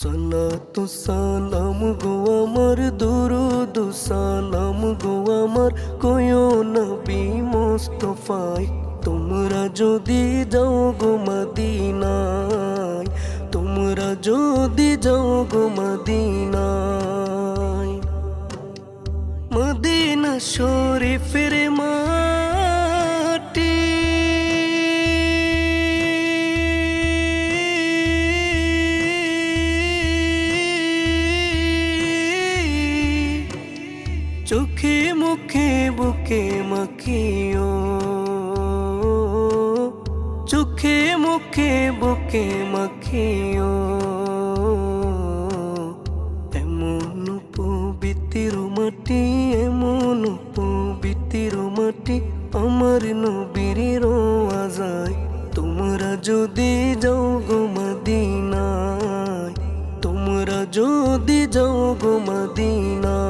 সালাতু সালাম গো আমার দুরুদ, সালাম গো আমার কোয়ো নবী মোস্তফায়। তোমরা যদি যাও গো মদিনায়, তোমরা যদি যাও গো মদিনায়। মদিনা শরীফের মাটি চোখে মুখে, বুকে মাখিও। চোখে মুখে, বুকে মাখিও। এমন পবিত্র মাটি, এমন পবিত্র মাটি আমার নবীর রোয়াজায়। তোমরা যদি যাও গো মদিনায়, তোমরা যদি যাও গো মদিনায়